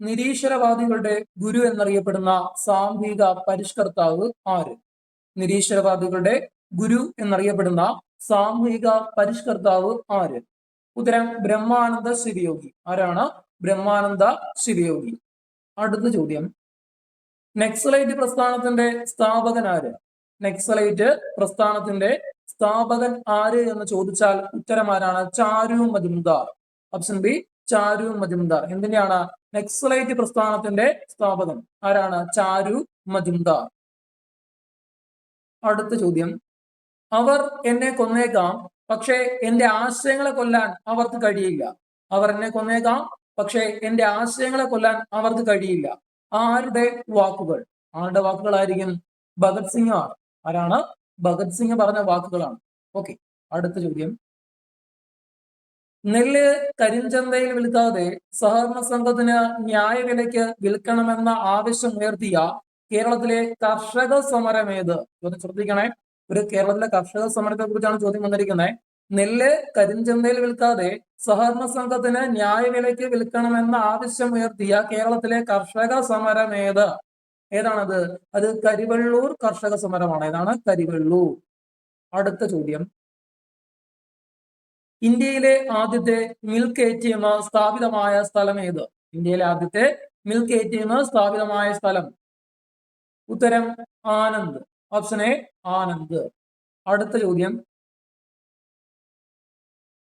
നിരീശ്വരവാദികളുടെ ഗുരു എന്നറിയപ്പെടുന്ന സാംഘിക പരിഷ്കർത്താവ് ആര്? നിരീശ്വരവാദികളുടെ ഗുരു എന്നറിയപ്പെടുന്ന സാമൂഹിക പരിഷ്കർത്താവ് ആര്? ഉത്തരം ബ്രഹ്മാനന്ദ ശിവയോഗി ആരാണ്? ബ്രഹ്മാനന്ദ ശിവയോഗി അടുത്ത ചോദ്യം. നെക്സലൈറ്റ് പ്രസ്ഥാനത്തിന്റെ സ്ഥാപകൻ ആര്? നെക്സലൈറ്റ് പ്രസ്ഥാനത്തിന്റെ സ്ഥാപകൻ ആര് എന്ന് ചോദിച്ചാൽ ഉത്തരം ആരാണ്? Charu Majumdar. Option B Charu Majumdar. എന്തിനാണ് നെക്സലൈറ്റ് പ്രസ്ഥാനത്തിന്റെ സ്ഥാപകൻ ആരാണ്? ചാരു മജുംദാർ. അടുത്ത ചോദ്യം. അവർ എന്നെ കൊന്നേക്കാം പക്ഷേ എന്റെ ആശയങ്ങളെ കൊല്ലാൻ അവർക്ക് കഴിയില്ല. അവർ എന്നെ കൊന്നേക്കാം പക്ഷേ എന്റെ ആശയങ്ങളെ കൊല്ലാൻ അവർക്ക് കഴിയില്ല. ആരുടെ വാക്കുകൾ? ആരുടെ വാക്കുകളായിരിക്കും? ഭഗത് സിംഗ് ആണ് ആരാണ്? ഭഗത് സിംഗ് പറഞ്ഞ വാക്കുകളാണ്. ഓക്കെ അടുത്ത ചോദ്യം. നെല്ല് കരിഞ്ചന്തയിൽ വിൽക്കാതെ സഹകരണ സംഘത്തിന് ന്യായവിലയ്ക്ക് വിൽക്കണമെന്ന ആവശ്യം ഉയർത്തിയ കേരളത്തിലെ കർഷക സമരം ഏത്? ചോദ്യം ശ്രദ്ധിക്കണേ. ഒരു കേരളത്തിലെ കർഷക സമരത്തെ കുറിച്ചാണ് ചോദ്യം വന്നിരിക്കുന്നത് നെല്ല് കരിഞ്ചന്തയിൽ വിൽക്കാതെ സഹകരണ സംഘത്തിന് ന്യായവിലയ്ക്ക് വിൽക്കണമെന്ന ആവശ്യം ഉയർത്തിയ കേരളത്തിലെ കർഷക സമരം ഏത്? ഏതാണത്? അത് കരിവള്ളൂർ കർഷക സമരമാണ്. ഏതാണ്? കരിവള്ളൂർ. അടുത്ത ചോദ്യം. ഇന്ത്യയിലെ ആദ്യത്തെ മിൽക്ക് എ ടി എം സ്ഥാപിതമായ സ്ഥലം ഏത്? ഇന്ത്യയിലെ ആദ്യത്തെ മിൽക്ക് എ ടി എം സ്ഥാപിതമായ സ്ഥലം. ഉത്തരം ആനന്ദ്. Option A Anand. അടുത്ത ചോദ്യം.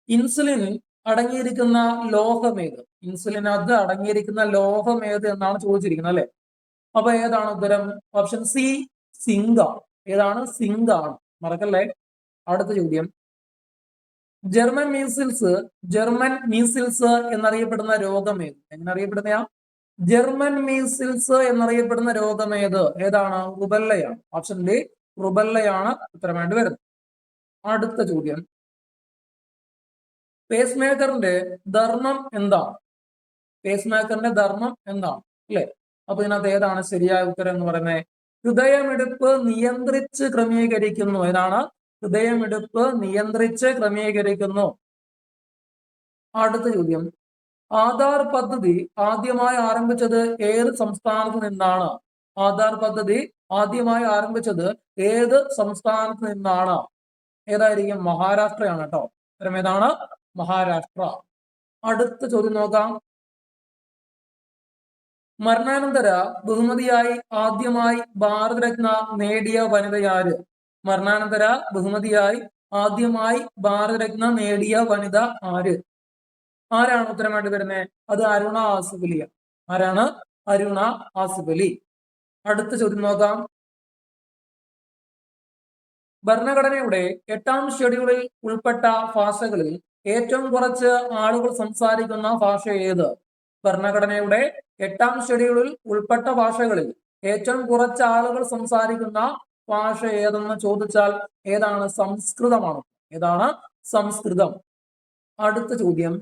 ഇൻസുലിൻ അടങ്ങിയിരിക്കുന്ന ലോഹം ഏത്? അത് അടങ്ങിയിരിക്കുന്ന ലോഹം ഏത് എന്നാണ് ചോദിച്ചിരിക്കുന്നത് അല്ലെ? അപ്പൊ ഏതാണ് ഉത്തരം? ഓപ്ഷൻ സി സിങ്ക ഏതാണ്? സിങ്ക് ആണ്. മറക്കല്ലേ? അടുത്ത ചോദ്യം. ജർമ്മൻ മീസിൽസ് ജർമ്മൻ മീസിൽസ് എന്നറിയപ്പെടുന്ന രോഗമേത് എങ്ങനെ അറിയപ്പെടുന്നയാ? ജർമ്മൻ മീസിൽസ് എന്നറിയപ്പെടുന്ന രോഗമേത് ഏത്? ഏതാണ്? റുബല്ലയാണ്. ഓപ്ഷൻ ഡി റുബല്ലയാണ് ഉത്തരമായിട്ട് വരുന്നത്. അടുത്ത ചോദ്യം. പേസ് മേക്കറിന്റെ ധർമ്മം എന്താണ്? പേസ് മേക്കറിന്റെ ധർമ്മം എന്താണ്? അല്ലെ? അപ്പൊ ഇതിനകത്ത് ഏതാണ് ശരിയായ ഉത്തരം എന്ന് പറയുന്നത്? ഹൃദയമിടിപ്പ് നിയന്ത്രിച്ച് ക്രമീകരിക്കുന്നു. ഏതാണ്? ഹൃദയമിടിപ്പ് നിയന്ത്രിച്ച് ക്രമീകരിക്കുന്നു. അടുത്ത ചോദ്യം. ആധാർ പദ്ധതി ആദ്യമായി ആരംഭിച്ചത് ഏത് സംസ്ഥാനത്ത് നിന്നാണ്? ആധാർ പദ്ധതി ആദ്യമായി ആരംഭിച്ചത് ഏത് സംസ്ഥാനത്ത് നിന്നാണ്? ഏതായിരിക്കും? മഹാരാഷ്ട്രയാണ് കേട്ടോ. ഉത്തരം ഏതാണ്? മഹാരാഷ്ട്ര. അടുത്ത ചോദ്യം നോക്കാം. മരണാനന്തര ബഹുമതിയായി ആദ്യമായി ഭാരതരത്ന നേടിയ വനിതയാര് മരണാനന്തര ബഹുമതിയായി ആദ്യമായി ഭാരതരത്ന നേടിയ വനിത ആര്? ആരാണ് ഉത്തരമായിട്ട് വരുന്നത് അത് അരുണ ആസിഫലിയ ആരാണ്? അരുണ ആസിഫലി. അടുത്ത ചോദ്യം നോക്കാം. ഭരണഘടനയുടെ എട്ടാം ഷെഡ്യൂളിൽ ഉൾപ്പെട്ട ഭാഷകളിൽ ഏറ്റവും കുറച്ച് ആളുകൾ സംസാരിക്കുന്ന ഭാഷ ഏത്? ഭരണഘടനയുടെ എട്ടാം ഷെഡ്യൂളിൽ ഉൾപ്പെട്ട ഭാഷകളിൽ ഏറ്റവും കുറച്ച് ആളുകൾ സംസാരിക്കുന്ന ഭാഷ ഏതെന്ന് ചോദിച്ചാൽ ഏതാണ് സംസ്കൃതമാണ്? ഏതാണ് സംസ്കൃതം? അടുത്ത ചോദ്യം.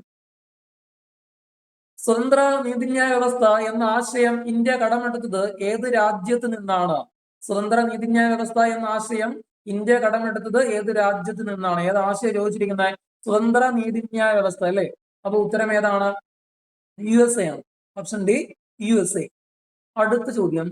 സ്വതന്ത്ര നീതിന്യായ വ്യവസ്ഥ എന്ന ആശയം ഇന്ത്യ കടമെടുത്തത് ഏത് രാജ്യത്ത് നിന്നാണ്? സ്വതന്ത്ര നീതിന്യായ വ്യവസ്ഥ എന്ന ആശയം ഇന്ത്യ കടമെടുത്തത് ഏത് രാജ്യത്ത് നിന്നാണ്? ഏത് ആശയം ചോദിച്ചിരിക്കുന്നത് സ്വതന്ത്ര നീതിന്യായ വ്യവസ്ഥ അല്ലെ? അപ്പൊ ഉത്തരം ഏതാണ്? യു എസ് എ ആണ്. Option D U S A. അടുത്ത ചോദ്യം.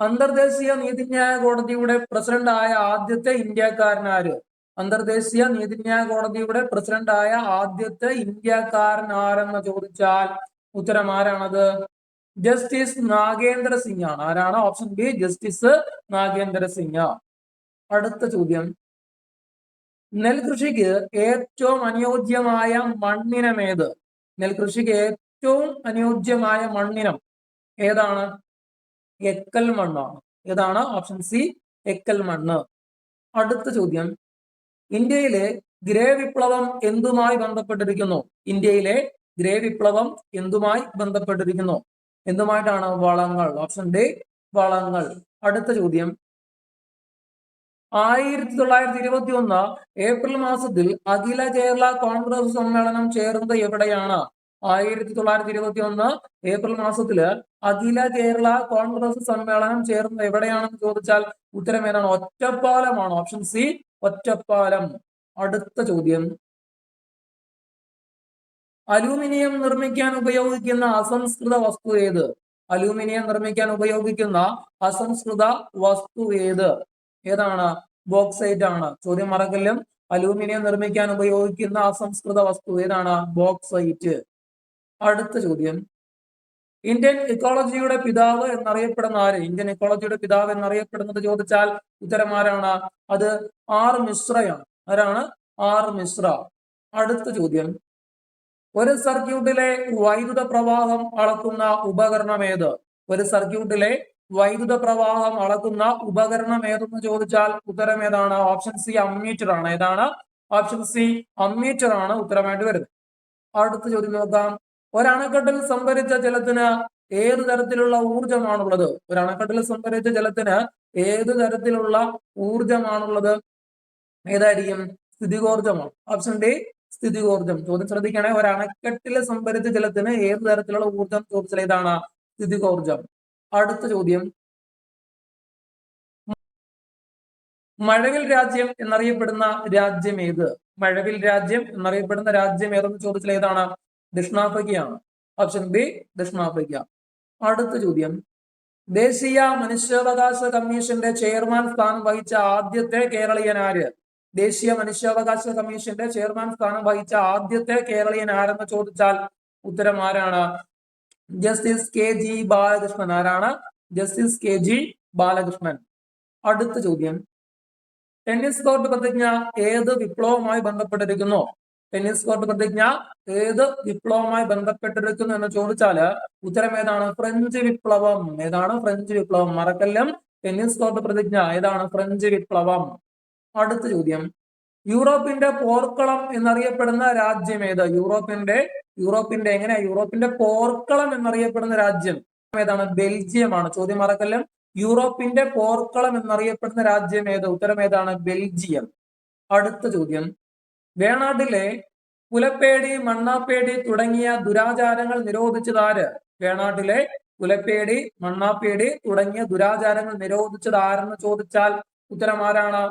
അന്തർദേശീയ നീതിന്യായ കോടതിയുടെ പ്രസിഡന്റ് ആയ ആദ്യത്തെ ഇന്ത്യക്കാരൻ ആര് അന്തർദേശീയ നീതിന്യായ കോടതിയുടെ പ്രസിഡന്റ് ആയ ആദ്യത്തെ ഇന്ത്യക്കാരൻ ആരെന്ന് ചോദിച്ചാൽ ഉത്തരം ആരാണത്? ജസ്റ്റിസ് നാഗേന്ദ്ര സിംഗ് ആണ്. ആരാണ്? Option B justice Nagendra Singh. അടുത്ത ചോദ്യം. നെൽകൃഷിക്ക് ഏറ്റവും അനുയോജ്യമായ മണ്ണിനം ഏത്? നെൽകൃഷിക്ക് ഏറ്റവും അനുയോജ്യമായ മണ്ണിനം ഏതാണ്? എക്കൽ മണ്ണാണ് ഏതാണ്? ഓപ്ഷൻ സി എക്കൽ മണ്ണ്. അടുത്ത ചോദ്യം. ഇന്ത്യയിലെ ഗ്രേ വിപ്ലവം എന്തുമായി ബന്ധപ്പെട്ടിരിക്കുന്നു? ഇന്ത്യയിലെ ഗ്രേ വിപ്ലവം എന്തുമായി ബന്ധപ്പെട്ടിരിക്കുന്നു? എന്തുമായിട്ടാണ്? വളങ്ങൾ. ഓപ്ഷൻ ഡി വളങ്ങൾ. അടുത്ത ചോദ്യം. ആയിരത്തി തൊള്ളായിരത്തി ഇരുപത്തി ഒന്ന് ഏപ്രിൽ മാസത്തിൽ അഖില കേരള കോൺഗ്രസ് സമ്മേളനം ചേർന്നത് എവിടെയാണ്? ആയിരത്തി തൊള്ളായിരത്തി ഇരുപത്തി ഒന്ന് ഏപ്രിൽ മാസത്തിൽ അഖില കേരള കോൺഗ്രസ് സമ്മേളനം ചേർന്നത് എവിടെയാണെന്ന് ചോദിച്ചാൽ ഉത്തരം ഏതാണ്? ഒറ്റപ്പാലമാണ്. Option C Ottapalam. അടുത്ത ചോദ്യം. അലൂമിനിയം നിർമ്മിക്കാൻ ഉപയോഗിക്കുന്ന അസംസ്കൃത വസ്തു ഏത്? അലൂമിനിയം നിർമ്മിക്കാൻ ഉപയോഗിക്കുന്ന അസംസ്കൃത വസ്തു ഏത്? ഏതാണ്? ബോക്സൈറ്റ് ആണ് ചോദ്യം മറക്കല്ലും. അലൂമിനിയം നിർമ്മിക്കാൻ ഉപയോഗിക്കുന്ന അസംസ്കൃത വസ്തു ഏതാണ്? ബോക്സൈറ്റ്. അടുത്ത ചോദ്യം. ഇന്ത്യൻ ഇക്കോളജിയുടെ പിതാവ് എന്നറിയപ്പെടുന്ന ആര്? ഇന്ത്യൻ ഇക്കോളജിയുടെ പിതാവ് എന്നറിയപ്പെടുന്നത് ചോദിച്ചാൽ ഉത്തരം ആരാണ്? അത് ആർ മിശ്രയാണ്. ആരാണ്? ആർ മിശ്ര. അടുത്ത ചോദ്യം. ഒരു സർക്യൂട്ടിലെ വൈദ്യുത പ്രവാഹം അളക്കുന്ന ഉപകരണം ഏത്? ഒരു സർക്യൂട്ടിലെ വൈദ്യുത പ്രവാഹം അളക്കുന്ന ഉപകരണം ഏതെന്ന് ചോദിച്ചാൽ ഉത്തരം ഏതാണ്? ഓപ്ഷൻ സി അമ്മീറ്റർ ആണ്. ഏതാണ്? ഓപ്ഷൻ സി അമ്മീറ്റർ ആണ് ഉത്തരമായിട്ട് വരുന്നത്. അടുത്ത ചോദ്യം നോക്കാം. ഒരണക്കെട്ടിൽ സംഭരിച്ച ജലത്തിന് ഏത് തരത്തിലുള്ള ഊർജമാണുള്ളത് ഒരു അണക്കെട്ടിൽ സംഭരിച്ച ജലത്തിന് ഏത് തരത്തിലുള്ള ഊർജമാണുള്ളത് ഏതായിരിക്കും? സ്ഥിതികോർജമാണ് ഓപ്ഷൻ ഡി സ്ഥിതികോർജം ചോദ്യം ശ്രദ്ധിക്കണേ. ഒരു അണക്കെട്ടിൽ സംഭരിച്ച ജലത്തിന് ഏത് തരത്തിലുള്ള ഊർജം ചോദിച്ചാൽ ഏതാണ്? സ്ഥിതികോർജം അടുത്ത ചോദ്യം. മഴവിൽ രാജ്യം എന്നറിയപ്പെടുന്ന രാജ്യം ഏത്? മഴവിൽ രാജ്യം എന്നറിയപ്പെടുന്ന രാജ്യം ഏതെന്ന് ചോദിച്ചാൽ ഏതാണ്? ദക്ഷിണാഫ്രിക്കയാണ്. ഓപ്ഷൻ ബി ദക്ഷിണാഫ്രിക്ക. അടുത്ത ചോദ്യം. ദേശീയ മനുഷ്യാവകാശ കമ്മീഷന്റെ ചെയർമാൻ സ്ഥാനം വഹിച്ച ആദ്യത്തെ കേരളീയൻ ആര്? ദേശീയ മനുഷ്യാവകാശ കമ്മീഷന്റെ ചെയർമാൻ സ്ഥാനം വഹിച്ച ആദ്യത്തെ കേരളീയൻ ആരെന്ന് ചോദിച്ചാൽ ഉത്തരം ആരാണ്? Justice K G Balakrishnan. ആരാണ്? Justice K G Balakrishnan. അടുത്ത ചോദ്യം. ടെന്നീസ് കോർട്ട് പ്രതിജ്ഞ ഏത് വിപ്ലവവുമായി ബന്ധപ്പെട്ടിരിക്കുന്നു? ടെന്നീസ് കോർട്ട് പ്രതിജ്ഞ ഏത് വിപ്ലവവുമായി ബന്ധപ്പെട്ടിരിക്കുന്നു എന്ന് ചോദിച്ചാൽ ഉത്തരം ഏതാണ്? ഫ്രഞ്ച് വിപ്ലവം. ഏതാണ് ഫ്രഞ്ച് വിപ്ലവം? മറക്കല്ലം. ടെന്നീസ് കോർട്ട് പ്രതിജ്ഞ ഏതാണ് ഫ്രഞ്ച് വിപ്ലവം? അടുത്ത ചോദ്യം. യൂറോപ്പിന്റെ പോർക്കളം എന്നറിയപ്പെടുന്ന രാജ്യം ഏത്? യൂറോപ്പിന്റെ യൂറോപ്പിന്റെ എങ്ങനെയാ? യൂറോപ്പിന്റെ പോർക്കളം എന്നറിയപ്പെടുന്ന രാജ്യം ഏതാണ്? ബെൽജിയമാണ്. ചോദ്യം മറക്കല്ലം. യൂറോപ്പിന്റെ പോർക്കളം എന്നറിയപ്പെടുന്ന രാജ്യം ഏത്? ഉത്തരം ഏതാണ്? ബെൽജിയം. അടുത്ത ചോദ്യം. വേണാട്ടിലെ പുലപ്പേടി മണ്ണാപ്പേടി തുടങ്ങിയ ദുരാചാരങ്ങൾ നിരോധിച്ചതാര് വേണാട്ടിലെ പുലപ്പേടി മണ്ണാപ്പേടി തുടങ്ങിയ ദുരാചാരങ്ങൾ നിരോധിച്ചത് ആരെന്ന് ചോദിച്ചാൽ ഉത്തരം ആരാണ്?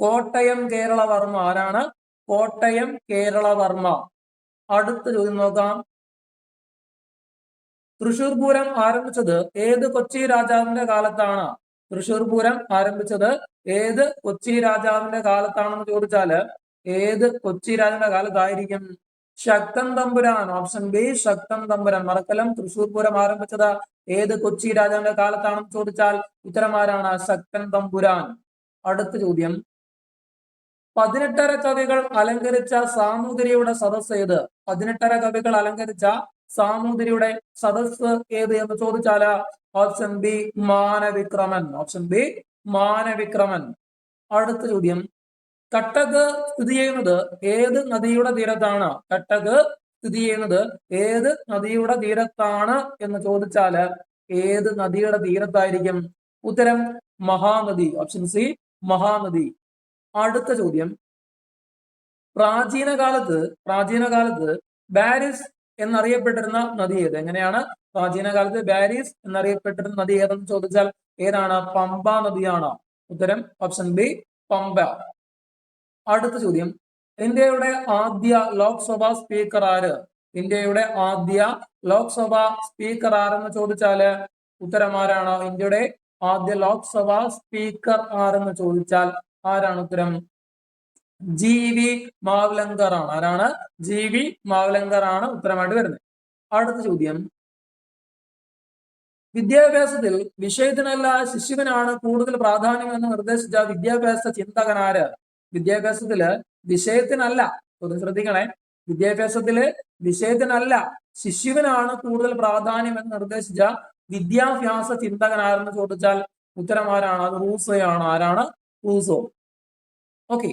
കോട്ടയം കേരളവർമ്മ. ആരാണ്? കോട്ടയം കേരളവർമ്മ. അടുത്ത ചോദ്യം നോക്കാം. തൃശൂർ പൂരം ആരംഭിച്ചത് ഏത് കൊച്ചി രാജാവിന്റെ കാലത്താണ്? തൃശൂർ പൂരം ആരംഭിച്ചത് ഏത് കൊച്ചി രാജാവിന്റെ കാലത്താണെന്ന് ചോദിച്ചാൽ ഏത് കൊച്ചി രാജന്റെ കാലത്തായിരിക്കും? Sakthan Thampuran option B Sakthan Thampuran. മറക്കലം തൃശൂർ പൂരം ആരംഭിച്ചത് ഏത് കൊച്ചി രാജാവിന്റെ കാലത്താണെന്ന് ചോദിച്ചാൽ ഉത്തരമാരാണ് ശക്തൻ തമ്പുരാൻ. അടുത്ത ചോദ്യം. പതിനെട്ടര കവികൾ അലങ്കരിച്ച സാമൂതിരിയുടെ സദസ് ഏത്? പതിനെട്ടര കവികൾ അലങ്കരിച്ച സാമൂതിരിയുടെ സദസ് ഏത് എന്ന് ചോദിച്ചാൽ option B Manavikraman. Option B Manavikraman. അടുത്ത ചോദ്യം. കട്ടക് സ്ഥിതി ചെയ്യുന്നത് ഏത് നദിയുടെ തീരത്താണ്? കട്ടക് സ്ഥിതി ചെയ്യുന്നത് ഏത് നദിയുടെ തീരത്താണ് എന്ന് ചോദിച്ചാൽ ഏത് നദിയുടെ തീരത്തായിരിക്കും? ഉത്തരം മഹാനദി ഓപ്ഷൻ സി മഹാനദി. അടുത്ത ചോദ്യം. പ്രാചീന കാലത്ത് പ്രാചീന കാലത്ത് ബാരിസ് എന്നറിയപ്പെട്ടിരുന്ന നദി ഏത്? എങ്ങനെയാണ്? പ്രാചീന കാലത്ത് ബാരിസ് എന്നറിയപ്പെട്ടിരുന്ന നദി ഏതെന്ന് ചോദിച്ചാൽ ഏതാണ്? പമ്പ നദിയാണ്. ഉത്തരം ഓപ്ഷൻ ബി പമ്പ. അടുത്ത ചോദ്യം. ഇന്ത്യയുടെ ആദ്യ ലോക്സഭാ സ്പീക്കർ ആര്? ഇന്ത്യയുടെ ആദ്യ ലോക്സഭാ സ്പീക്കർ ആരെന്ന് ചോദിച്ചാൽ ഉത്തരം ആരാണ്? ഇന്ത്യയുടെ ആദ്യ ലോക്സഭാ സ്പീക്കർ ആരെന്ന് ചോദിച്ചാൽ ആരാണ് ഉത്തരം? ജി വി മാവ്ലങ്കർ ആണ്. ആരാണ്? ജി വി മാവ്ലങ്കർ ആണ് ഉത്തരമായിട്ട് വരുന്നത്. അടുത്ത ചോദ്യം. വിദ്യാഭ്യാസത്തിൽ വിഷയത്തിനല്ല ശിശുവിനാണ് കൂടുതൽ പ്രാധാന്യം എന്ന് നിർദ്ദേശിച്ച വിദ്യാഭ്യാസ ചിന്തകനാര് വിദ്യാഭ്യാസത്തിൽ വിഷയത്തിനല്ല ഒന്ന് ശ്രദ്ധിക്കണേ. വിദ്യാഭ്യാസത്തിൽ വിഷയത്തിനല്ല ശിശുവിനാണ് കൂടുതൽ പ്രാധാന്യം എന്ന് നിർദ്ദേശിച്ച വിദ്യാഭ്യാസ ചിന്തകനാരെന്ന് ചോദിച്ചാൽ ഉത്തരം ആരാണ് അത് റൂസോയാണ്. ആരാണ്? റൂസോ. ഓക്കെ.